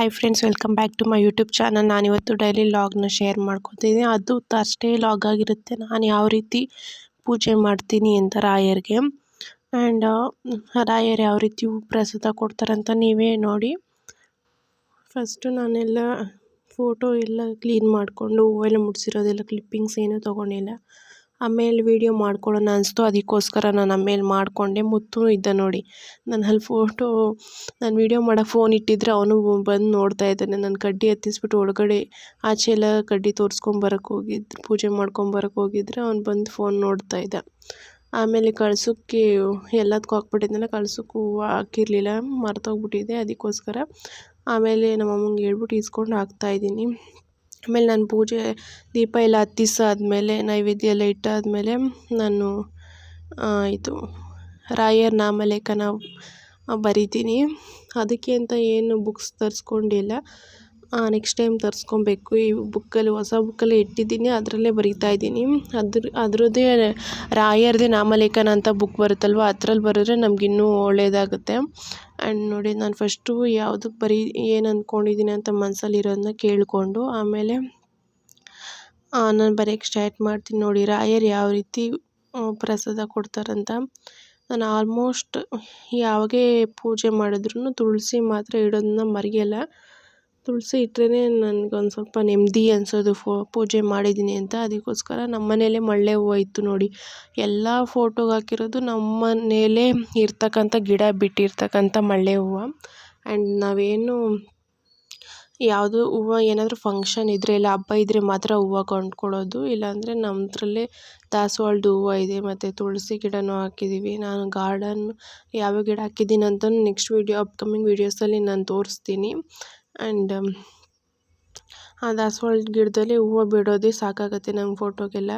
Hi friends welcome back to my YouTube channel ನಾನಿವತ್ತು daily ಲಾಗ್ನ share ಮಾಡ್ಕೊತೀನಿ ಅದು ತರ್ಸ್ಡೇ ಲಾಗ್ ಆಗಿರುತ್ತೆ. ನಾನು ಯಾವ ರೀತಿ ಪೂಜೆ ಮಾಡ್ತೀನಿ ಅಂತ ರಾಯರಿಗೆ. ಆ್ಯಂಡ್ ರಾಯರ್ ಯಾವ ರೀತಿ ಪ್ರಸಾದ ಕೊಡ್ತಾರಂತ ನೀವೇ ನೋಡಿ. ಫಸ್ಟು ನಾನೆಲ್ಲ ಫೋಟೋ ಎಲ್ಲ ಕ್ಲೀನ್ ಮಾಡಿಕೊಂಡು ಹೂವೆಲ್ಲ ಮುಡಿಸಿರೋದೆಲ್ಲ ಕ್ಲಿಪ್ಪಿಂಗ್ಸ್ ಏನೂ ತೊಗೊಂಡಿಲ್ಲ. ಆಮೇಲೆ ವೀಡಿಯೋ ಮಾಡ್ಕೊಳ್ಳೋಣ ಅನಿಸ್ತು. ಅದಕ್ಕೋಸ್ಕರ ನಾನು ಆಮೇಲೆ ಮಾಡಿಕೊಂಡೆ. ಮುತ್ತು ಇದ್ದ ನೋಡಿ. ನಾನು ಅಲ್ಲಿ ಫೋಟೋ, ನಾನು ವೀಡಿಯೋ ಮಾಡೋಕೆ ಫೋನ್ ಇಟ್ಟಿದ್ರೆ ಅವನು ಬಂದು ನೋಡ್ತಾ ಇದ್ದಾನೆ. ನಾನು ಕಡ್ಡಿ ಹತ್ತಿಸ್ಬಿಟ್ಟು ಒಳಗಡೆ ಆಚೆ ಎಲ್ಲ ಕಡ್ಡಿ ತೋರಿಸ್ಕೊಂಬರಕ್ಕೆ ಹೋಗಿದ್ದು ಪೂಜೆ ಮಾಡ್ಕೊಂಬರಕ್ಕೆ ಹೋಗಿದ್ರೆ ಅವ್ನು ಬಂದು ಫೋನ್ ನೋಡ್ತಾ ಇದ್ದ. ಆಮೇಲೆ ಕಳ್ಸೋಕ್ಕೆ ಎಲ್ಲದಕ್ಕೂ ಹಾಕ್ಬಿಟ್ಟಿದ್ನಲ್ಲ ಕಳ್ಸೋಕ್ಕೆ ಹಾಕಿರಲಿಲ್ಲ. ಮರ್ತೋಗ್ಬಿಟ್ಟಿದೆ. ಅದಕ್ಕೋಸ್ಕರ ಆಮೇಲೆ ನಮ್ಮ ಅಮ್ಮಂಗೆ ಹೇಳ್ಬಿಟ್ಟು ಇಸ್ಕೊಂಡು ಹಾಕ್ತಾಯಿದ್ದೀನಿ ಆಮೇಲೆ ನಾನು ಪೂಜೆ ದೀಪ ಎಲ್ಲ ಹತ್ತಿಸಾದ್ಮೇಲೆ ನೈವೇದ್ಯ ಎಲ್ಲ ಇಟ್ಟಾದಮೇಲೆ ನಾನು ಇದು ರಾಯರ್ ನಾಮಲೇಖನ ಬರಿತೀನಿ. ಅದಕ್ಕೆ ಅಂತ ಏನು ಬುಕ್ಸ್ ತರಿಸ್ಕೊಂಡಿಲ್ಲ. ನೆಕ್ಸ್ಟ್ ಟೈಮ್ ತರಿಸ್ಕೊಬೇಕು. ಈ ಬುಕ್ಕಲ್ಲಿ ಹೊಸ ಬುಕ್ಕಲ್ಲಿ ಇಟ್ಟಿದ್ದೀನಿ, ಅದರಲ್ಲೇ ಬರಿತಾ ಇದ್ದೀನಿ. ಅದ್ರ, ಅದರದ್ದೇ ರಾಯರದೇ ನಾಮಲೇಖನ ಅಂತ ಬುಕ್ ಬರುತ್ತಲ್ವ, ಅದ್ರಲ್ಲಿ ಬರೆದ್ರೆ ನಮಗಿನ್ನೂ ಒಳ್ಳೆಯದಾಗುತ್ತೆ ಆ್ಯಂಡ್ ನೋಡಿ, ನಾನು ಫಸ್ಟು ಯಾವುದಕ್ಕೆ ಬರೀ ಏನು ಅಂದ್ಕೊಂಡಿದ್ದೀನಿ ಅಂತ ಮನಸ್ಸಲ್ಲಿರೋದನ್ನ ಕೇಳಿಕೊಂಡು ಆಮೇಲೆ ನಾನು ಬರೆಯೋಕ್ಕೆ ಸ್ಟಾರ್ಟ್ ಮಾಡ್ತೀನಿ ನೋಡಿ, ರಾಯರು ಯಾವ ರೀತಿ ಪ್ರಸಾದ ಕೊಡ್ತಾರಂತ. ನಾನು ಆಲ್ಮೋಸ್ಟ್ ಯಾವಾಗೇ ಪೂಜೆ ಮಾಡಿದ್ರೂ ತುಳಸಿ ಮಾತ್ರ ಇಡೋದನ್ನ ಮರೆಯಲ್ಲ. ತುಳಸಿ ಇಟ್ರೇ ನನ್ಗೊಂದು ಸ್ವಲ್ಪ ನೆಮ್ಮದಿ ಅನ್ಸೋದು. ಫೋ, ಪೂಜೆ ಮಾಡಿದ್ದೀನಿ ಅಂತ. ಅದಕ್ಕೋಸ್ಕರ ನಮ್ಮ ಮನೆಯಲ್ಲೇ ಮಳ್ಳೆ ಹೂವು ಇತ್ತು ನೋಡಿ. ಎಲ್ಲ ಫೋಟೋಗೆ ಹಾಕಿರೋದು ನಮ್ಮ ಮನೆಯಲ್ಲೇ ಇರ್ತಕ್ಕಂಥ ಗಿಡ ಬಿಟ್ಟಿರ್ತಕ್ಕಂಥ ಮಳ್ಳೆ ಹೂವು. ಆ್ಯಂಡ್ ನಾವೇನು ಯಾವುದು ಹೂವು ಏನಾದರೂ ಫಂಕ್ಷನ್ ಇದ್ದರೆ ಇಲ್ಲ ಹಬ್ಬ ಇದ್ದರೆ ಮಾತ್ರ ಹೂವು ಕೊಂಡ್ಕೊಳ್ಳೋದು ಇಲ್ಲಾಂದರೆ ನಮ್ಮದ್ರಲ್ಲೇ ದಾಸವಾಳದ ಹೂವು ಇದೆ. ಮತ್ತು ತುಳಸಿ ಗಿಡನೂ ಹಾಕಿದ್ದೀವಿ ನಾನು ಗಾರ್ಡನ್ ಯಾವ್ಯಾವ ಗಿಡ ಹಾಕಿದ್ದೀನಿ ಅಂತ ನೆಕ್ಸ್ಟ್ ವೀಡಿಯೋ ಅಪ್ಕಮಿಂಗ್ ವೀಡಿಯೋಸಲ್ಲಿ ನಾನು ತೋರಿಸ್ತೀನಿ. ಆ್ಯಂಡ್ ಆ ದಾಸವಾಳ ಗಿಡದಲ್ಲಿ ಹೂವು ಬಿಡೋದೇ ಸಾಕಾಗುತ್ತೆ ನಮ್ಮ ಫೋಟೋಗೆಲ್ಲ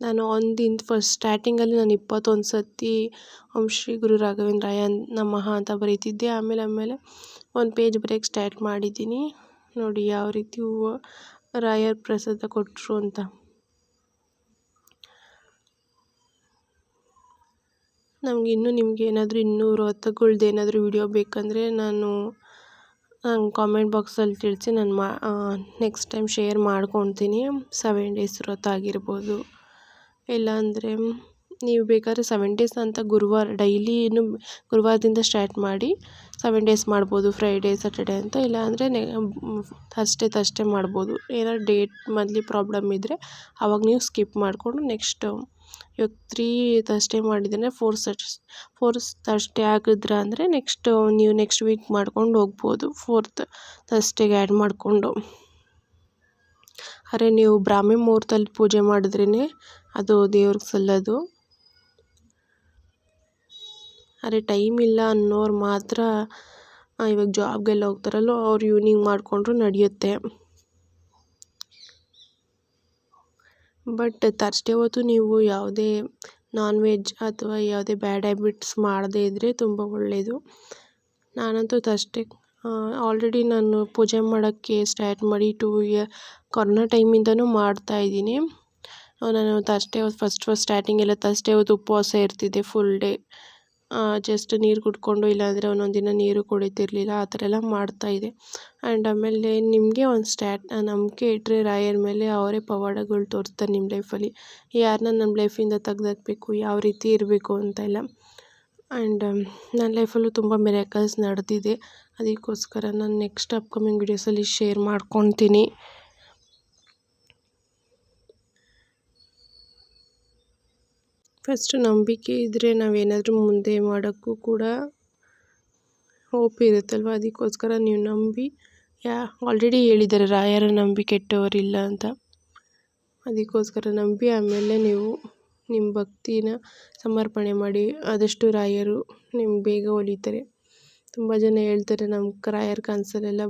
ನಾನು ಒಂದಿನ ಫಸ್ಟ್ ಸ್ಟಾರ್ಟಿಂಗಲ್ಲಿ ನಾನು ಇಪ್ಪತ್ತೊಂದು ಸತಿ ಓಂ ಶ್ರೀ ಗುರು ರಾಘವೇಂದ್ರಾಯ ನಮಃ ಅಂತ ಬರೀತಿದ್ದೆ. ಆಮೇಲೆ ಆಮೇಲೆ ಒಂದು ಪೇಜ್ ಬರೆಯೋಕ್ಕೆ ಸ್ಟಾರ್ಟ್ ಮಾಡಿದ್ದೀನಿ. ನೋಡಿ ಯಾವ ರೀತಿ ಹೂವು ರಾಯರ್ ಪ್ರಸಾದ ಕೊಟ್ಟರು ಅಂತ. ನಮ್ಗೆ ಇನ್ನೂ ನಿಮಗೆ ಏನಾದರೂ ಇನ್ನೂ ವ್ರತಗಳ್ದು ಏನಾದರೂ ವಿಡಿಯೋ ಬೇಕಂದರೆ ನಾನು ನಂಗೆ ಕಾಮೆಂಟ್ ಬಾಕ್ಸಲ್ಲಿ ತಿಳಿಸಿ ನಾನು ಮಾ ನೆಕ್ಸ್ಟ್ ಟೈಮ್ ಶೇರ್ ಮಾಡ್ಕೊತೀನಿ. ಸೆವೆನ್ ಡೇಸ್ ವ್ರತ ಆಗಿರ್ಬೋದು. ಇಲ್ಲಾಂದರೆ ನೀವು ಬೇಕಾದ್ರೆ ಸೆವೆನ್ ಡೇಸ್ ಅಂತ ಗುರುವಾರ ಡೈಲಿನು ಗುರುವಾರದಿಂದ ಸ್ಟಾರ್ಟ್ ಮಾಡಿ ಸೆವೆನ್ ಡೇಸ್ ಮಾಡ್ಬೋದು ಫ್ರೈಡೇ ಸ್ಯಾಟರ್ಡೇ ಅಂತ. ಇಲ್ಲಾಂದರೆ ನೆ ಥರ್ಸ್ಡೇ ಥರ್ಸ್ಡೇ ಮಾಡ್ಬೋದು. ಏನಾದ್ರು ಡೇಟ್ ಮಂತ್ಲಿ ಪ್ರಾಬ್ಲಮ್ ಇದ್ದರೆ ಆವಾಗ ನೀವು ಸ್ಕಿಪ್ ಮಾಡಿಕೊಂಡು ನೆಕ್ಸ್ಟ್ ಇವಾಗ ತ್ರೀ ಥರ್ಸ್ಡೇ ಮಾಡಿದರೆ ಫೋರ್ ಸಟ್ ಫೋರ್ ಥರ್ಸ್ಡೇ ಆಗಿದ್ರೆ ಅಂದರೆ ನೆಕ್ಸ್ಟ್ ನೀವು ನೆಕ್ಸ್ಟ್ ವೀಕ್ ಮಾಡ್ಕೊಂಡು ಹೋಗ್ಬೋದು. ಫೋರ್ತ್ ಥರ್ಸ್ಡೇಗೆ ಆ್ಯಡ್ ಮಾಡಿಕೊಂಡು. ಅರೆ, ನೀವು ಬ್ರಾಹ್ಮಿ ಮುಹೂರ್ತಲ್ಲಿ ಪೂಜೆ ಮಾಡಿದ್ರೇ ಅದು ದೇವ್ರಿಗೆ ಸಲ್ಲೋದು. ಅರೆ ಟೈಮ್ ಇಲ್ಲ ಅನ್ನೋರು ಮಾತ್ರ ಇವಾಗ ಜಾಬ್ಗೆಲ್ಲ ಹೋಗ್ತಾರಲ್ವ ಅವ್ರು ಈವ್ನಿಂಗ್ ಮಾಡಿಕೊಂಡ್ರು ನಡೆಯುತ್ತೆ. ಬಟ್ ತರ್ಸ್ಡೇ ಹೊತ್ತು ನೀವು ಯಾವುದೇ ನಾನ್ ವೆಜ್ ಅಥವಾ ಯಾವುದೇ ಬ್ಯಾಡ್ ಹ್ಯಾಬಿಟ್ಸ್ ಮಾಡದೇ ಇದ್ದರೆ ತುಂಬ ಒಳ್ಳೆಯದು ನಾನಂತೂ ಥರ್ಸ್ಡೇ ಆಲ್ರೆಡಿ ನಾನು ಪೂಜೆ ಮಾಡೋಕ್ಕೆ ಸ್ಟಾರ್ಟ್ ಮಾಡಿ ಟೂ ಇಯರ್ ಕೊರೋನಾ ಟೈಮಿಂದನೂ ಮಾಡ್ತಾಯಿದ್ದೀನಿ ನಾನು ತರ್ಸ್ಡೇ ಹೊತ್ತು ಫಸ್ಟ್ ಫಸ್ಟ್ ಸ್ಟಾರ್ಟಿಂಗೆಲ್ಲ ತರ್ಸ್ಡೇ ಹೊತ್ತು ಉಪವಾಸ ಇರ್ತಿದ್ದೆ ಫುಲ್ ಡೇ ಜಸ್ಟ್ ನೀರು ಕುಡ್ಕೊಂಡು ಇಲ್ಲಾಂದರೆ ಒಂದೊಂದು ದಿನ ನೀರು ಕುಡಿತಿರಲಿಲ್ಲ, ಆ ಥರ ಎಲ್ಲ ಇದೆ. ಆ್ಯಂಡ್ ಆಮೇಲೆ ನಿಮಗೆ ಒಂದು ಸ್ಟ್ಯಾಟ್ ನಂಬಿಕೆ ಇಟ್ಟರೆ ರಾಯರ ಮೇಲೆ ಅವರೇ ಪವಾಡಗಳು ತೋರಿಸ್ತಾರೆ ನಿಮ್ಮ ಲೈಫಲ್ಲಿ ಯಾರನ್ನ ನಮ್ಮ ಲೈಫಿಂದ ತೆಗ್ದಾಕ್ಬೇಕು, ಯಾವ ರೀತಿ ಇರಬೇಕು ಅಂತ ಎಲ್ಲ. ಆ್ಯಂಡ್ ನನ್ನ ಲೈಫಲ್ಲೂ ತುಂಬ ಮಿರಾಕಲ್ಸ್ ನಡೆದಿದೆ. ಅದಕ್ಕೋಸ್ಕರ ನಾನು ನೆಕ್ಸ್ಟ್ ಅಪ್ಕಮಿಂಗ್ ವೀಡಿಯೋಸಲ್ಲಿ ಶೇರ್ ಮಾಡ್ಕೊತೀನಿ. ಫಸ್ಟು ನಂಬಿಕೆ ಇದ್ದರೆ ನಾವೇನಾದರೂ ಮುಂದೆ ಮಾಡೋಕ್ಕೂ ಕೂಡ ಹೋಪ್ ಇರುತ್ತಲ್ವ? ಅದಕ್ಕೋಸ್ಕರ ನೀವು ನಂಬಿ, ಯಾ ಆಲ್ರೆಡಿ ಹೇಳಿದ್ದಾರೆ, ರಾಯರ ನಂಬಿ ಕೆಟ್ಟವರಿಲ್ಲ ಅಂತ. ಅದಕ್ಕೋಸ್ಕರ ನಂಬಿ, ಆಮೇಲೆ ನೀವು ನಿಮ್ಮ ಭಕ್ತಿನ ಸಮರ್ಪಣೆ ಮಾಡಿ, ಆದಷ್ಟು ರಾಯರು ನಿಮ್ಗೆ ಬೇಗ ಒಲಿತಾರೆ. ತುಂಬ ಜನ ಹೇಳ್ತಾರೆ ನಮ್ಮ ರಾಯರ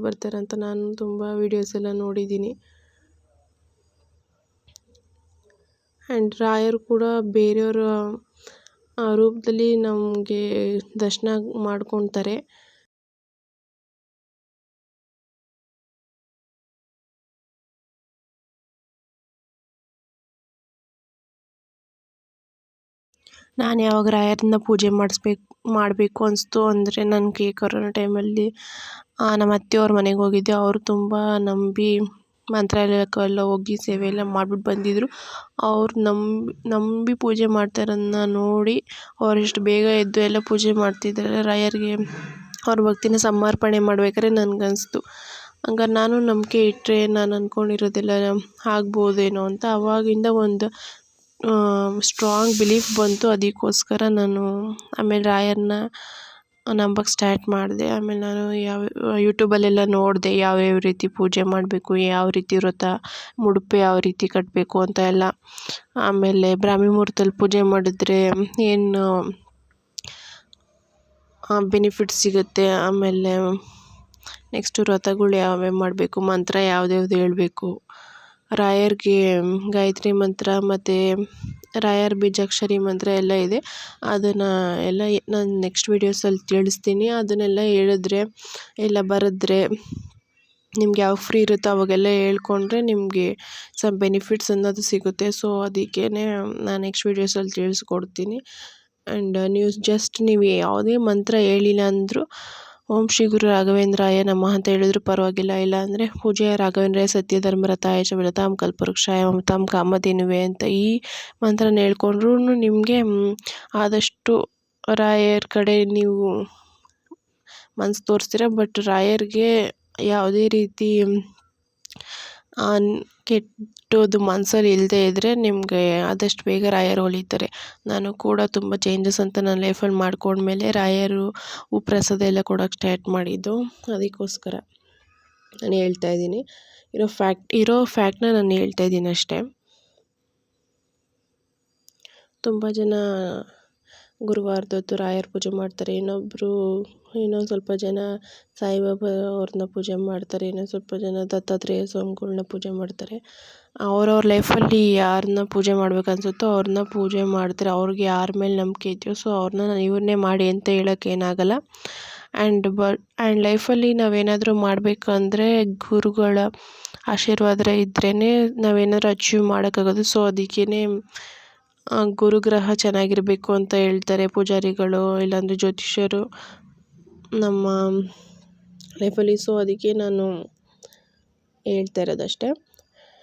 ಬರ್ತಾರೆ ಅಂತ ನಾನು ತುಂಬ ವೀಡಿಯೋಸ್ ಎಲ್ಲ ನೋಡಿದ್ದೀನಿ. ಆ್ಯಂಡ್ ರಾಯರು ಕೂಡ ಬೇರೆಯವರ ರೂಪದಲ್ಲಿ ನಮಗೆ ದರ್ಶನ ಮಾಡ್ಕೊತಾರೆ ನಾನು ಯಾವಾಗ ರಾಯರನ್ನ ಪೂಜೆ ಮಾಡಿಸ್ಬೇಕು, ಮಾಡಬೇಕು ಅನಿಸ್ತು ಅಂದರೆ ನನಗೆ ಕೊರೋನಾ ಟೈಮಲ್ಲಿ ನಮ್ಮ ಅತ್ತೆಯವ್ರ ಮನೆಗೆ ಹೋಗಿದ್ದೆ. ಅವರು ತುಂಬ ನಂಬಿ ಮಂತ್ರಾಲಯಕ್ಕೆಲ್ಲ ಹೋಗಿ ಸೇವೆ ಎಲ್ಲ ಮಾಡ್ಬಿಟ್ಟು ಬಂದಿದ್ದರು ಅವ್ರು ನಂಬಿ ನಂಬಿ ಪೂಜೆ ಮಾಡ್ತಾ ಇರೋದನ್ನ ನೋಡಿ ಅವ್ರು ಇಷ್ಟು ಬೇಗ ಎದ್ದು ಎಲ್ಲ ಪೂಜೆ ಮಾಡ್ತಿದ್ದಾರೆ. ರಾಯರಿಗೆ, ಅವ್ರ ಭಕ್ತಿನ ಸಮರ್ಪಣೆ ಮಾಡ್ಬೇಕಾದ್ರೆ ನನ್ಗನ್ನಿಸ್ತು ಹಂಗಾರೆ ನಾನು ನಂಬಿಕೆ ಇಟ್ಟರೆ ನಾನು ಅಂದ್ಕೊಂಡಿರೋದೆಲ್ಲ ಆಗ್ಬೋದೇನೋ ಅಂತ ಆವಾಗಿಂದ ಒಂದು ಸ್ಟ್ರಾಂಗ್ ಬಿಲೀಫ್ ಬಂತು ಅದಕ್ಕೋಸ್ಕರ ನಾನು ಆಮೇಲೆ ರಾಯರನ್ನ ನಂಬಕ್ಕೆ ಸ್ಟಾರ್ಟ್ ಮಾಡಿದೆ. ಆಮೇಲೆ ನಾನು ಯಾವ ಯೂಟ್ಯೂಬಲ್ಲೆಲ್ಲ ನೋಡಿದೆ ಯಾವ್ಯಾವ ರೀತಿ ಪೂಜೆ ಮಾಡಬೇಕು, ಯಾವ ರೀತಿ ವ್ರತ, ಮುಡುಪು ಯಾವ ರೀತಿ ಕಟ್ಟಬೇಕು ಅಂತ ಎಲ್ಲ. ಆಮೇಲೆ ಬ್ರಾಹ್ಮಿ ಮುಹೂರ್ತದಲ್ಲಿ ಪೂಜೆ ಮಾಡಿದ್ರೆ ಏನು ಬೆನಿಫಿಟ್ ಸಿಗುತ್ತೆ. ಆಮೇಲೆ ನೆಕ್ಸ್ಟು ವ್ರತಗಳು ಯಾವ್ಯಾವ ಮಾಡಬೇಕು, ಮಂತ್ರ ಯಾವ್ದು ಯಾವ್ದು ಹೇಳಬೇಕು. ರಾಯರಿಗೆ ಗಾಯತ್ರಿ ಮಂತ್ರ ಮತ್ತು ರಾಯರ ಬೀಜಾಕ್ಷರಿ ಮಂತ್ರ ಎಲ್ಲ ಇದೆ. ಅದನ್ನು ಎಲ್ಲ ನಾನು ನೆಕ್ಸ್ಟ್ ವೀಡಿಯೋಸಲ್ಲಿ ತಿಳಿಸ್ತೀನಿ. ಅದನ್ನೆಲ್ಲ ಹೇಳಿದ್ರೆ ಎಲ್ಲ ಬರೆದ್ರೆ ನಿಮ್ಗೆ ಯಾವಾಗ ಫ್ರೀ ಇರುತ್ತೋ ಅವಾಗೆಲ್ಲ ಹೇಳ್ಕೊಂಡ್ರೆ ನಿಮಗೆ ಸಮ್ ಬೆನಿಫಿಟ್ಸ್ ಅನ್ನೋದು ಸಿಗುತ್ತೆ. ಸೊ ಅದಕ್ಕೇ ನಾನು ನೆಕ್ಸ್ಟ್ ವೀಡಿಯೋಸಲ್ಲಿ ತಿಳಿಸ್ಕೊಡ್ತೀನಿ. ಆ್ಯಂಡ್ ನೀವು ಜಸ್ಟ್ ನೀವು ಯಾವುದೇ ಮಂತ್ರ ಹೇಳಿಲ್ಲ ಅಂದರೂ ಓಂ ಶ್ರೀ ಗುರು ರಾಘವೇಂದ್ರಾಯ ನಮಃ ಅಂತ ಹೇಳಿದ್ರು ಪರವಾಗಿಲ್ಲ. ಇಲ್ಲ ಅಂದರೆ ಪೂಜೆಯ ರಾಘವೇಂದ್ರಾಯ ಸತ್ಯ ಧರ್ಮರತಾಯ ಚ ವಿರತಾಂ ಕಲ್ಪವೃಕ್ಷಾಯ ಮಮತಾಂ ಕಾಮಧೇನುವೆ ಅಂತ ಈ ಮಂತ್ರನ ಹೇಳ್ಕೊಂಡ್ರೂ. ನಿಮಗೆ ಆದಷ್ಟು ರಾಯರ ಕಡೆ ನೀವು ಮನಸ್ಸು ತೋರಿಸ್ತೀರ? ಬಟ್ ರಾಯರಿಗೆ ಯಾವುದೇ ರೀತಿ ಕೆಟ್ಟದ್ದು ಮನಸ್ಸಲ್ಲಿ ಇಲ್ಲದೆ ಇದ್ದರೆ ನಿಮಗೆ ಆದಷ್ಟು ಬೇಗ ರಾಯರು ಒಲಿತಾರೆ ನಾನು ಕೂಡ ತುಂಬ ಚೇಂಜಸ್ ಅಂತ ನನ್ನ ಲೈಫಲ್ಲಿ ಮಾಡ್ಕೊಂಡ್ಮೇಲೆ ರಾಯರು, ಉಪ್ರಸಾದ ಎಲ್ಲ ಕೊಡೋಕ್ಕೆ ಸ್ಟಾರ್ಟ್ ಮಾಡಿದ್ದು. ಅದಕ್ಕೋಸ್ಕರ ನಾನು ಹೇಳ್ತಾ ಇದ್ದೀನಿ. ಇರೋ ಫ್ಯಾಕ್ಟ್ ಇರೋ ಫ್ಯಾಕ್ಟ್ನ ನಾನು ಹೇಳ್ತಾ ಇದ್ದೀನಿ ಅಷ್ಟೇ. ತುಂಬ ಜನ ಗುರುವಾರದೊತ್ತು ರಾಯರ ಪೂಜೆ ಮಾಡ್ತಾರೆ. ಇನ್ನೊಬ್ಬರು ಇನ್ನೊಂದು ಸ್ವಲ್ಪ ಜನ ಸಾಯಿಬಾಬಾ ಅವ್ರನ್ನ ಪೂಜೆ ಮಾಡ್ತಾರೆ, ಇನ್ನೊಂದು ಸ್ವಲ್ಪ ಜನ ದತ್ತಾತ್ರೇಯ ಸ್ವಾಮಿಗಳ್ನ ಪೂಜೆ ಮಾಡ್ತಾರೆ. ಅವ್ರವ್ರ ಲೈಫಲ್ಲಿ ಯಾರನ್ನ ಪೂಜೆ ಮಾಡ್ಬೇಕು ಅನ್ಸುತ್ತೋ ಅವ್ರನ್ನ ಪೂಜೆ ಮಾಡ್ತಾರೆ. ಅವ್ರಿಗೆ ಯಾರ ಮೇಲೆ ನಂಬಿಕೆ ಇದೆಯೋ ಸೊ ಅವ್ರನ್ನ ಇವ್ರನ್ನೇ ಮಾಡಿ ಅಂತ ಹೇಳೋಕೆ ಏನಾಗಲ್ಲ. ಆ್ಯಂಡ್ ಬಟ್ ಆ್ಯಂಡ್ ಲೈಫಲ್ಲಿ ನಾವೇನಾದರೂ ಮಾಡಬೇಕಂದ್ರೆ ಗುರುಗಳ ಆಶೀರ್ವಾದ ಇದ್ರೇ ನಾವೇನಾದರೂ ಅಚೀವ್ ಮಾಡೋಕ್ಕಾಗೋದು. ಸೊ ಅದಕ್ಕೇ ಗುರುಗ್ರಹ ಚೆನ್ನಾಗಿರಬೇಕು ಅಂತ ಹೇಳ್ತಾರೆ ಪೂಜಾರಿಗಳು, ಇಲ್ಲಾಂದರೆ ಜ್ಯೋತಿಷ್ಯರು. ನಮ್ಮ ಲೈಫಲ್ಲಿ ಸೊ ಅದಕ್ಕೆ ನಾನು ಹೇಳ್ತಾ ಇರೋದಷ್ಟೇ.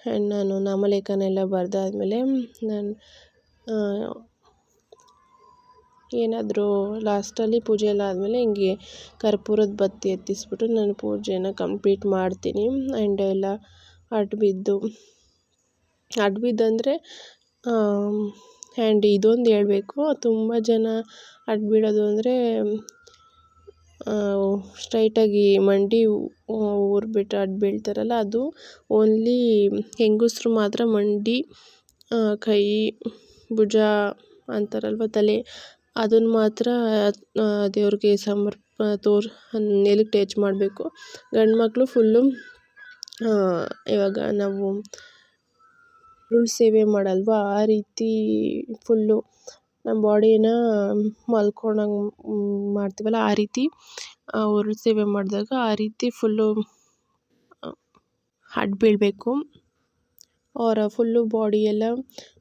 ಆ್ಯಂಡ್ ನಾನು ನಾಮಲೇಖನ ಎಲ್ಲ ಬರೆದಾದ್ಮೇಲೆ ನಾನು ಏನಾದರೂ ಲಾಸ್ಟಲ್ಲಿ ಪೂಜೆ ಎಲ್ಲ ಆದಮೇಲೆ ಹಿಂಗೆ ಕರ್ಪೂರದ ಬತ್ತಿ ಎತ್ತಿಸ್ಬಿಟ್ಟು ನಾನು ಪೂಜೆನ ಕಂಪ್ಲೀಟ್ ಮಾಡ್ತೀನಿ. ಆ್ಯಂಡ್ ಎಲ್ಲ ಅಡ್ಡ ಬಿದ್ದು ಅಡ್ಡ ಬಿದ್ದಂದರೆ ಆ್ಯಂಡ್ ಇದೊಂದು ಹೇಳಬೇಕು. ತುಂಬ ಜನ ಅಡ್ಡ ಬೀಳೋದು ಅಂದರೆ ಸ್ಟ್ರೈಟಾಗಿ ಮಂಡಿ ಊರ್ಬಿಟ್ಟು ಅಡ್ಡ ಬೀಳ್ತಾರಲ್ಲ ಅದು ಓನ್ಲಿ ಹೆಂಗಸ್ರು ಮಾತ್ರ ಮಂಡಿ ಕೈ, ಭುಜ ಅಂತಾರಲ್ವ ತಲೆ ಅದನ್ನು ಮಾತ್ರ ದೇವ್ರಿಗೆ ಸಮರ್ಪ, ತೋರ್ ನೆಲಕ್ಕೆ ಟಚ್ ಮಾಡಬೇಕು. ಗಂಡು ಮಕ್ಕಳು ಫುಲ್ಲು ಇವಾಗ ನಾವು ಸೇವೆ ಮಾಡಲ್ವಾ? ಆ ರೀತಿ ಫುಲ್ಲು ನಮ್ಮ ಬಾಡಿನ ಮಲ್ಕೊಳಂಗೆ ಮಾಡ್ತೀವಲ್ಲ ಆ ರೀತಿ ಅವ್ರ ಸೇವೆ ಮಾಡಿದಾಗ ಆ ರೀತಿ ಫುಲ್ಲು ಅಡ್ಡ ಬೀಳಬೇಕು. ಅವರ ಫುಲ್ಲು ಬಾಡಿ ಎಲ್ಲ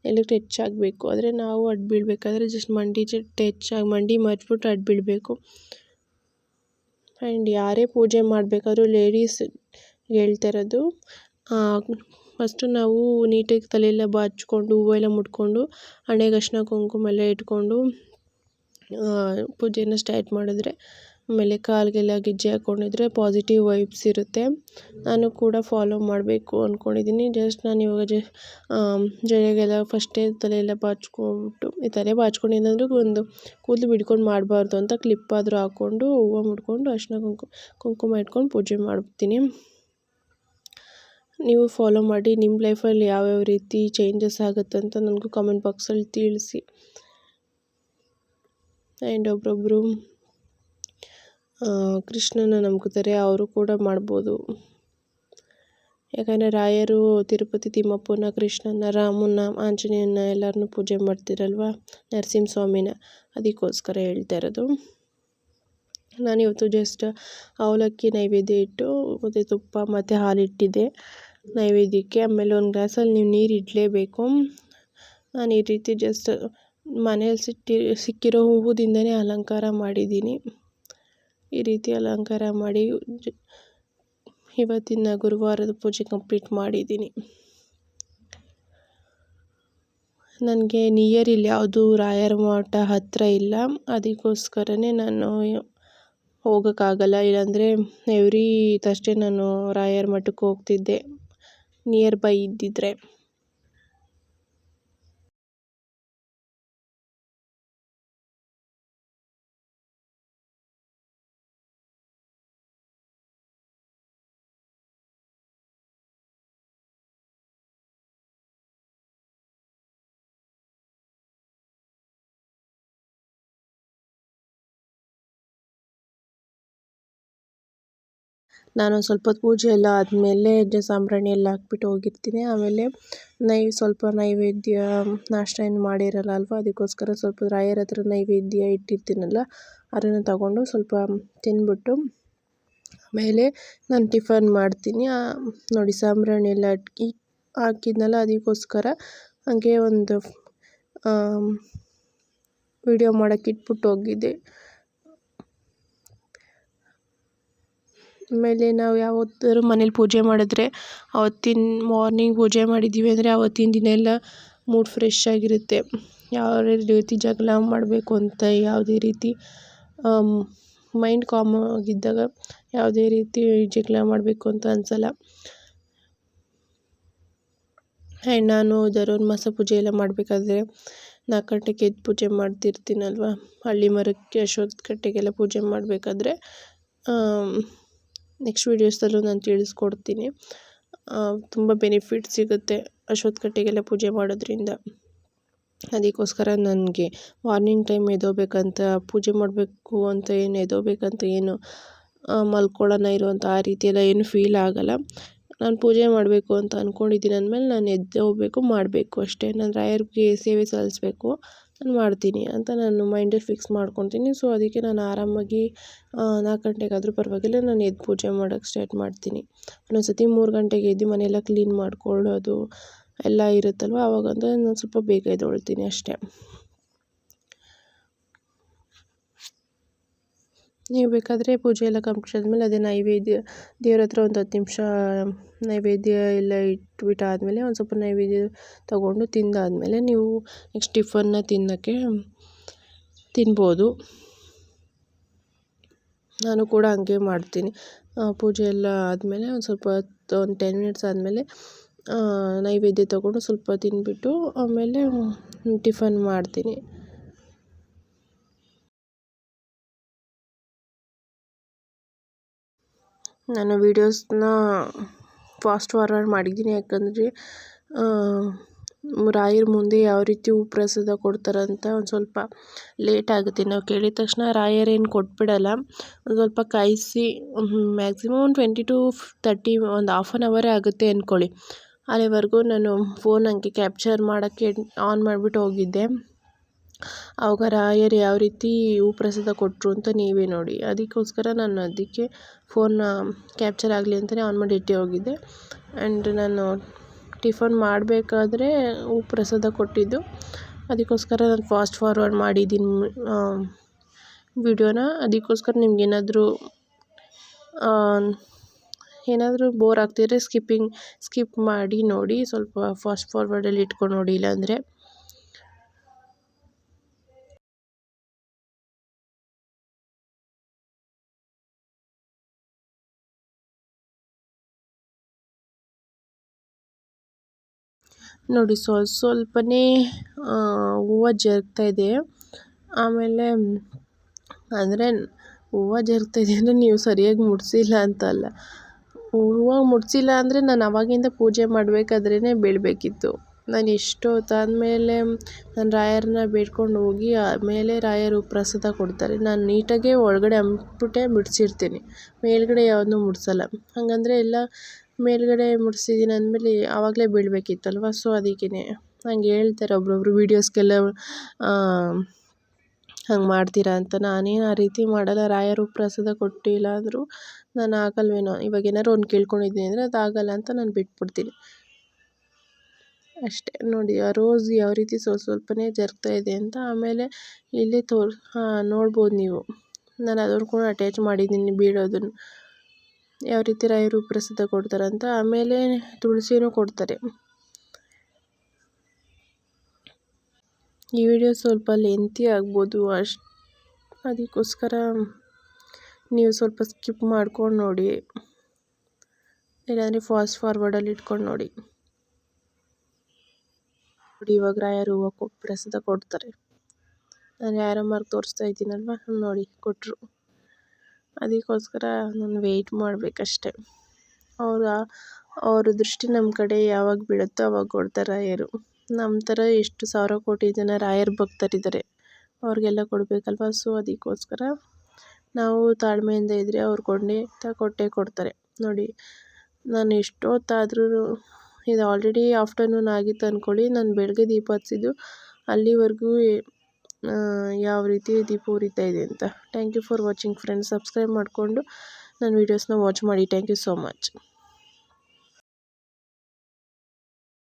ಎಲ್ಲ ಟಚ್ ಆಗಬೇಕು. ಆದರೆ ನಾವು ಅಡ್ಡ ಬೀಳಬೇಕಾದ್ರೆ ಜಸ್ಟ್ ಮಂಡಿ ಟಚ್ ಆಗಿ ಮಂಡಿ ಮರ್ಚ್ಬಿಟ್ಟು ಅಡ್ಡ ಬೀಳಬೇಕು. ಆ್ಯಂಡ್ ಯಾರೇ ಪೂಜೆ ಮಾಡಬೇಕಾದ್ರೂ ಲೇಡೀಸ್ ಹೇಳ್ತಾ ಇರೋದು ಫಸ್ಟು ನಾವು ನೀಟಾಗಿ ತಲೆಯೆಲ್ಲ ಬಾಚಿಕೊಂಡು, ಹೂವೆಲ್ಲ ಮುಟ್ಕೊಂಡು ಹಣೆಗೆ ಅರಿಶಿನ ಕುಂಕುಮ ಎಲ್ಲ ಇಟ್ಕೊಂಡು ಪೂಜೆನ ಸ್ಟಾರ್ಟ್ ಮಾಡಿದ್ರೆ, ಆಮೇಲೆ ಕಾಲಿಗೆಲ್ಲ ಗೆಜ್ಜೆ ಹಾಕ್ಕೊಂಡಿದ್ರೆ ಪಾಸಿಟಿವ್ ವೈಬ್ಸ್ ಇರುತ್ತೆ. ನಾನು ಕೂಡ ಫಾಲೋ ಮಾಡಬೇಕು ಅಂದ್ಕೊಂಡಿದ್ದೀನಿ ಜಸ್ಟ್ ನಾನು ಇವಾಗ ಜ ಜಡೆಗೆಲ್ಲ ಫಸ್ಟೇ ತಲೆಯೆಲ್ಲ ಬಾಚ್ಕೊಂಡ್ಬಿಟ್ಟು ಈ ತಲೆ ಬಾಚ್ಕೊಂಡಿದ್ದಂದ್ರೂ ಒಂದು ಕೂದಲು ಬಿಡ್ಕೊಂಡು ಮಾಡಬಾರ್ದು ಅಂತ ಕ್ಲಿಪ್ಪಾದರೂ ಹಾಕ್ಕೊಂಡು ಹೂವು ಮುಡ್ಕೊಂಡು ಅರಿಶಿನ ಕುಂಕುಮ ಕುಂಕುಮ ಇಟ್ಕೊಂಡು ಪೂಜೆ ಮಾಡ್ತೀನಿ. ನೀವು ಫಾಲೋ ಮಾಡಿ ನಿಮ್ಮ ಲೈಫಲ್ಲಿ ಯಾವ್ಯಾವ ರೀತಿ ಚೇಂಜಸ್ ಆಗುತ್ತೆ ಅಂತ ನನಗೂ ಕಾಮೆಂಟ್ ಬಾಕ್ಸಲ್ಲಿ ತಿಳಿಸಿ. ಆ್ಯಂಡ್ ಒಬ್ಬೊಬ್ಬರು ಕೃಷ್ಣನ ನಂಬ್ಕೋತಾರೆ ಅವರು ಕೂಡ ಮಾಡ್ಬೋದು. ಯಾಕಂದರೆ ರಾಯರು, ತಿರುಪತಿ ತಿಮ್ಮಪ್ಪನ, ಕೃಷ್ಣನ, ರಾಮನ, ಆಂಜನೇಯನ ಎಲ್ಲರನ್ನೂ ಪೂಜೆ ಮಾಡ್ತಿರಲ್ವ? ನರಸಿಂಹಸ್ವಾಮಿನ. ಅದಕ್ಕೋಸ್ಕರ ಹೇಳ್ತಾ ಇರೋದು. ನಾನಿವತ್ತು ಜಸ್ಟ್ ಅವಲಕ್ಕಿ ನೈವೇದ್ಯ ಇಟ್ಟು, ಮತ್ತು ತುಪ್ಪ, ಮತ್ತು ಹಾಲಿಟ್ಟಿದ್ದೆ. ನೈವೇದ್ಯಕ್ಕೆ ಆಮೇಲೆ ಒಂದು ಗ್ಲಾಸಲ್ಲಿ ನೀವು ನೀರು ಇಡಲೇಬೇಕು. ನಾನು ಈ ರೀತಿ ಜಸ್ಟ್ ಮನೇಲಿ ಸಿಟ್ಟಿ, ಸಿಕ್ಕಿರೋ ಹೂವುದಿಂದನೇ ಅಲಂಕಾರ ಮಾಡಿದ್ದೀನಿ. ಈ ರೀತಿ ಅಲಂಕಾರ ಮಾಡಿ ಇವತ್ತಿನ ಗುರುವಾರದ ಪೂಜೆ ಕಂಪ್ಲೀಟ್ ಮಾಡಿದ್ದೀನಿ. ನನಗೆ ನಿಯರ್ ಇಲ್ಲಿ ಯಾವುದು ರಾಯರ ಮಠ ಹತ್ತಿರ ಇಲ್ಲ. ಅದಕ್ಕೋಸ್ಕರನೇ ನಾನು ಹೋಗೋಕ್ಕಾಗಲ್ಲ. ಇಲ್ಲಾಂದರೆ ಎವ್ರಿ ತರ್ಸ್ಡೇ ನಾನು ರಾಯರ ಮಠಕ್ಕೆ ಹೋಗ್ತಿದ್ದೆ. ನಿಯರ್ ಬೈ ಇದ್ದಿದ್ದರೆ ನಾನು ಸ್ವಲ್ಪ ಹೊತ್ತು ಪೂಜೆ ಎಲ್ಲ ಆದಮೇಲೆ ಸಾಂಬ್ರಾಣಿ ಎಲ್ಲ ಹಾಕ್ಬಿಟ್ಟು ಹೋಗಿರ್ತೀನಿ. ಆಮೇಲೆ ನೈ ಸ್ವಲ್ಪ ನೈವೇದ್ಯ ನಾಷ್ಟ ಏನು ಮಾಡಿರಲ್ಲ ಅಲ್ವಾ ಅದಕ್ಕೋಸ್ಕರ ಸ್ವಲ್ಪ ರಾಯರ ಹತ್ರ ನೈವೇದ್ಯ ಇಟ್ಟಿರ್ತೀನಲ್ಲ, ಅದನ್ನು ತಗೊಂಡು ಸ್ವಲ್ಪ ತಿನ್ಬಿಟ್ಟು ಆಮೇಲೆ ನಾನು ಟಿಫನ್ ಮಾಡ್ತೀನಿ. ನೋಡಿ ಸಾಂಬ್ರಾಣಿ ಎಲ್ಲ ಹಾಕಿದ್ನಲ್ಲ, ಅದಕ್ಕೋಸ್ಕರ ಹಾಗೆ ಒಂದು ವಿಡಿಯೋ ಮಾಡೋಕ್ಕೆ ಇಟ್ಬಿಟ್ಟು ಹೋಗಿದ್ದೆ. ಆಮೇಲೆ ನಾವು ಯಾವತ್ತಾದ್ರು ಮನೇಲಿ ಪೂಜೆ ಮಾಡಿದ್ರೆ ಅವತ್ತಿನ ಮಾರ್ನಿಂಗ್ ಪೂಜೆ ಮಾಡಿದ್ದೀವಿ ಅಂದರೆ ಆವತ್ತಿನ ದಿನ ಎಲ್ಲ ಮೂಡ್ ಫ್ರೆಶ್ ಆಗಿರುತ್ತೆ. ಯಾವ ರೀತಿ ಜಗಳ ಮಾಡಬೇಕು ಅಂತ ಯಾವುದೇ ರೀತಿ ಮೈಂಡ್ ಕಾಮ್ ಆಗಿದ್ದಾಗ ಯಾವುದೇ ರೀತಿ ಜಗಳ ಮಾಡಬೇಕು ಅಂತ ಅನ್ಸಲ್ಲ. ಆ್ಯಂಡ್ ನಾನು ಧನುರ್ಮಾಸ ಪೂಜೆ ಎಲ್ಲ ಮಾಡಬೇಕಾದ್ರೆ ನಾಲ್ಕು ಗಂಟೆಗೆ ಎದ್ದು ಪೂಜೆ ಮಾಡ್ತಿರ್ತೀನಲ್ವ? ಹಳ್ಳಿ ಮರಕ್ಕೆ, ಅಶ್ವತ್ಥ ಕಟ್ಟೆಗೆಲ್ಲ ಪೂಜೆ ಮಾಡಬೇಕಾದ್ರೆ ನೆಕ್ಸ್ಟ್ ವೀಡಿಯೋಸಲ್ಲೂ ನಾನು ತಿಳಿಸ್ಕೊಡ್ತೀನಿ. ತುಂಬ ಬೆನಿಫಿಟ್ ಸಿಗುತ್ತೆ ಕಟ್ಟೆಗೆಲ್ಲ ಪೂಜೆ ಮಾಡೋದ್ರಿಂದ. ಅದಕ್ಕೋಸ್ಕರ ನನಗೆ ಮಾರ್ನಿಂಗ್ ಟೈಮ್ ಎದೋಬೇಕಂತ, ಪೂಜೆ ಮಾಡಬೇಕು ಅಂತ ಏನು ಎದ್ದೋಗ್ಬೇಕಂತ ಏನು ಮಲ್ಕೊಳ್ಳೋಣ ಇರುವಂಥ ಆ ರೀತಿಯೆಲ್ಲ ಏನು ಫೀಲ್ ಆಗಲ್ಲ. ನಾನು ಪೂಜೆ ಮಾಡಬೇಕು ಅಂತ ಅಂದ್ಕೊಂಡಿದ್ದೀನಿ ಅಂದಮೇಲೆ ನಾನು ಎದ್ದೋಗಬೇಕು, ಮಾಡಬೇಕು ಅಷ್ಟೇ. ನಾನು ರಾಯರಿಗೆ ಸೇವೆ ಸಲ್ಲಿಸ್ಬೇಕು. ನಾನು ಮಾಡ್ತೀನಿ ಅಂತ ನಾನು ಮೈಂಡಲ್ಲಿ ಫಿಕ್ಸ್ ಮಾಡ್ಕೊತೀನಿ. ಸೊ ಅದಕ್ಕೆ ನಾನು ಆರಾಮಾಗಿ ನಾಲ್ಕು ಗಂಟೆಗಾದರೂ ಪರವಾಗಿಲ್ಲ, ನಾನು ಎದ್ದು ಪೂಜೆ ಮಾಡೋಕ್ಕೆ ಸ್ಟಾರ್ಟ್ ಮಾಡ್ತೀನಿ. ಒಂದೊಂದು ಸತಿ ಮೂರು ಗಂಟೆಗೆ ಎದ್ದು ಮನೆಯೆಲ್ಲ ಕ್ಲೀನ್ ಮಾಡ್ಕೊಳ್ಳೋದು, ಎಲ್ಲ ಇರುತ್ತಲ್ವ? ಆವಾಗಂದರೆ ನಾನು ಸ್ವಲ್ಪ ಬೇಗ ಎದ್ದೇಳ್ತೀನಿ ಅಷ್ಟೇ. ನೀವು ಬೇಕಾದರೆ ಪೂಜೆ ಎಲ್ಲ ಕಂಪ್ಲೀಟ್ ಆದಮೇಲೆ ಅದೇ ನೈವೇದ್ಯ, ದೇವ್ರ ಹತ್ರ ಒಂದು ಹತ್ತು ನಿಮಿಷ ನೈವೇದ್ಯ ಎಲ್ಲ ಇಟ್ಬಿಟ್ಟು ಆದಮೇಲೆ ಒಂದು ಸ್ವಲ್ಪ ನೈವೇದ್ಯ ತೊಗೊಂಡು ತಿಂದಾದಮೇಲೆ ನೀವು ನೆಕ್ಸ್ಟ್ ಟಿಫನ್ನ ತಿನ್ನೋಕ್ಕೆ ತಿನ್ಬೋದು. ನಾನು ಕೂಡ ಹಂಗೆ ಮಾಡ್ತೀನಿ. ಪೂಜೆ ಎಲ್ಲ ಆದಮೇಲೆ ಒಂದು ಸ್ವಲ್ಪ ಹೊತ್ತು, ಒಂದು ಟೆನ್ ಮಿನಿಟ್ಸ್ ಆದಮೇಲೆ ನೈವೇದ್ಯ ತೊಗೊಂಡು ಸ್ವಲ್ಪ ತಿಂದ್ಬಿಟ್ಟು ಆಮೇಲೆ ಟಿಫನ್ ಮಾಡ್ತೀನಿ. ನಾನು ವೀಡಿಯೋಸ್ನ ಫಾಸ್ಟ್ ಫಾರ್ವರ್ಡ್ ಮಾಡಿದ್ದೀನಿ. ಯಾಕಂದರೆ ರಾಯರ ಮುಂದೆ ಯಾವ ರೀತಿ ಉಪ್ರಸಾದ ಪ್ರಸಾದ ಕೊಡ್ತಾರಂತ ಒಂದು ಸ್ವಲ್ಪ ಲೇಟ್ ಆಗುತ್ತೆ. ನಾವು ಕೇಳಿದ ತಕ್ಷಣ ರಾಯರೇನು ಕೊಟ್ಬಿಡಲ್ಲ, ಒಂದು ಸ್ವಲ್ಪ ಕಾಯಿಸಿ ಮ್ಯಾಕ್ಸಿಮಮ್ ಟ್ವೆಂಟಿ ಟು ತರ್ಟಿ ಒಂದು ಹಾಫ್ ಆನ್ ಅವರೇ ಆಗುತ್ತೆ ಅಂದ್ಕೊಳ್ಳಿ ಅಲ್ಲಿವರೆಗೂ ನಾನು ಫೋನ್ ಹಂಗೆ ಕ್ಯಾಪ್ಚರ್ ಮಾಡೋಕ್ಕೆ ಆನ್ ಮಾಡಿಬಿಟ್ಟು ಹೋಗಿದ್ದೆ. ಆವಾಗ ರಾಯರು ಯಾವ ರೀತಿ ಹೂ ಪ್ರಸಾದ ಕೊಟ್ಟರು ಅಂತ ನೀವೇ ನೋಡಿ. ಅದಕ್ಕೋಸ್ಕರ ನಾನು ಅದಕ್ಕೆ ಫೋನ್ನ ಕ್ಯಾಪ್ಚರ್ ಆಗಲಿ ಅಂತಲೇ ಆನ್ ಮಾಡಿ ಇಟ್ಟೇ ಹೋಗಿದ್ದೆ. ಆ್ಯಂಡ್ ನಾನು ಟಿಫನ್ ಮಾಡಬೇಕಾದ್ರೆ ಹೂ ಪ್ರಸಾದ ಕೊಟ್ಟಿದ್ದು. ಅದಕ್ಕೋಸ್ಕರ ನಾನು ಫಾಸ್ಟ್ ಫಾರ್ವರ್ಡ್ ಮಾಡಿದ್ದೀನಿ ವಿಡಿಯೋನ ಅದಕ್ಕೋಸ್ಕರ ನಿಮ್ಗೇನಾದರೂ ಏನಾದರೂ ಬೋರ್ ಆಗ್ತಿದ್ರೆ ಸ್ಕಿಪ್ಪಿಂಗ್ ಸ್ಕಿಪ್ ಮಾಡಿ ನೋಡಿ. ಸ್ವಲ್ಪ ಫಾಸ್ಟ್ ಫಾರ್ವರ್ಡಲ್ಲಿ ಇಟ್ಕೊಂಡು ನೋಡಿ. ಇಲ್ಲಾಂದರೆ ನೋಡಿ ಸ್ವಲ್ಪ ಸ್ವಲ್ಪನೇ ಹೂವು ಜರುಗ್ತಾಯಿದೆ ಆಮೇಲೆ, ಅಂದರೆ, ಹೂವು ಜರುಗ್ತಾಯಿದೆ ಅಂದರೆ ನೀವು ಸರಿಯಾಗಿ ಮುಡಿಸಿಲ್ಲ ಅಂತ ಅಲ್ಲ. ಹೂವು ಮುಡಿಸಿಲ್ಲ ಅಂದರೆ ನಾನು ಅವಾಗಿಂದ ಪೂಜೆ ಮಾಡಬೇಕಾದ್ರೇ ಬೀಳಬೇಕಿತ್ತು. ನಾನು ಎಷ್ಟೊತ್ತಾದಮೇಲೆ ನಾನು ರಾಯರನ್ನ ಬೇಡ್ಕೊಂಡು ಹೋಗಿ, ಆಮೇಲೆ ರಾಯರು ಪ್ರಸಾದ ಕೊಡ್ತಾರೆ. ನಾನು ನೀಟಾಗೆ ಒಳಗಡೆ ಅಂದ್ಬಿಟ್ಟೆ ಬಿಡಿಸಿರ್ತೀನಿ. ಮೇಲುಗಡೆ ಯಾವುದನ್ನೂ ಮುಡ್ಸಲ್ಲ. ಹಾಗಂದ್ರೆ ಎಲ್ಲ ಮೇಲುಗಡೆ ಮುಡ್ಸಿದ್ದೀನಿ ಅಂದಮೇಲೆ ಆವಾಗಲೇ ಬೀಳಬೇಕಿತ್ತಲ್ವ? ಸೊ ಅದಕ್ಕೇ ಹಂಗೆ ಹೇಳ್ತಾರೆ ಒಬ್ಬೊಬ್ರು ವೀಡಿಯೋಸ್ಗೆಲ್ಲ ಹಂಗೆ ಮಾಡ್ತೀರಾ ಅಂತ. ನಾನೇನು ಆ ರೀತಿ ಮಾಡಲ್ಲ. ರಾಯರು ಪ್ರಸಾದ ಕೊಟ್ಟಿಲ್ಲ ಅಂದರೂ ನಾನು ಆಗಲ್ವೇನೋ? ಇವಾಗ ಏನಾದ್ರು ಒಂದು ಕೇಳ್ಕೊಂಡಿದ್ದೀನಿ ಅಂದರೆ ಅದು ಆಗಲ್ಲ ಅಂತ ನಾನು ಬಿಟ್ಬಿಡ್ತೀನಿ. ಅಷ್ಟೇ. ನೋಡಿ, ಆ ರೋಸ್ ಯಾವ ರೀತಿ ಸ್ವಲ್ಪ ಸ್ವಲ್ಪನೇ ಜರ್ತಾ ಇದೆ ಅಂತ ಆಮೇಲೆ ಇಲ್ಲೇ ತೋರ್ ನೋಡ್ಬೋದು ನೀವು. ನಾನು ಅದ್ರ ಕೂಡ ಅಟ್ಯಾಚ್ ಮಾಡಿದ್ದೀನಿ ಬೀಳೋದನ್ನು. ಯಾವ ರೀತಿ ರಾಯರು ಪ್ರಸಾದ ಕೊಡ್ತಾರೆ ಅಂತ ಆಮೇಲೆ ತುಳಸಿನೂ ಕೊಡ್ತಾರೆ. ಈ ವಿಡಿಯೋ ಸ್ವಲ್ಪ ಲೆಂತಿ ಆಗ್ಬೋದು, ಅಷ್ಟು ಅದಕ್ಕೋಸ್ಕರ ನೀವು ಸ್ವಲ್ಪ ಸ್ಕಿಪ್ ಮಾಡ್ಕೊಂಡು ನೋಡಿ. ಇಲ್ಲಾಂದರೆ ಫಾಸ್ಟ್ ಫಾರ್ವರ್ಡಲ್ಲಿ ಇಟ್ಕೊಂಡು ನೋಡಿ. ನೋಡಿ ಇವಾಗ ರಾಯರು ಪ್ರಸಿದ್ಧ ಪ್ರಸಾದ ಕೊಡ್ತಾರೆ. ನಾನು ಯಾರ ಮಾರ್ಕ್ ತೋರಿಸ್ತಾ ಇದ್ದೀನಲ್ವ? ನೋಡಿ ಕೊಟ್ಟರು ಅದಕ್ಕೋಸ್ಕರ ನಾನು ವೇಯ್ಟ್ ಮಾಡಬೇಕಷ್ಟೆ. ಅವರ ಅವ್ರ ದೃಷ್ಟಿ ನಮ್ಮ ಕಡೆ ಯಾವಾಗ ಬೀಳುತ್ತೋ ಅವಾಗ ಕೊಡ್ತಾರೆ ರಾಯರು. ನಮ್ಮ ಥರ ಎಷ್ಟು ಸಾವಿರ ಕೋಟಿ ಜನ ರಾಯರ ಭಕ್ತರಿದ್ದಾರೆ ಅವ್ರಿಗೆಲ್ಲ ಕೊಡಬೇಕಲ್ವ? ಸೊ ಅದಕ್ಕೋಸ್ಕರ ನಾವು ತಾಳ್ಮೆಯಿಂದ ಇದ್ದರೆ ಅವ್ರು ಕೊಂಡೇ ಕೊಟ್ಟೇ ಕೊಡ್ತಾರೆ. ನೋಡಿ, ನಾನು ಎಷ್ಟೊತ್ತಾದ್ರೂ ಇದು ಆಲ್ರೆಡಿ ಆಫ್ಟರ್ನೂನ್ ಆಗಿತ್ತು ಅಂದ್ಕೊಳ್ಳಿ ನಾನು ಬೆಳಗ್ಗೆ ದೀಪ ಹಚ್ಚಿದ್ದು ಅಲ್ಲಿವರೆಗೂ ಯಾವ ರೀತಿ ದೀಪ ಉರಿತಾ ಇದೆ ಅಂತ. Thank you for watching friends subscribe ಮಾಡಿಕೊಂಡು ನನ್ನ ವೀಡಿಯೋಸ್ನ ವಾಚ್ ಮಾಡಿ. Thank you so much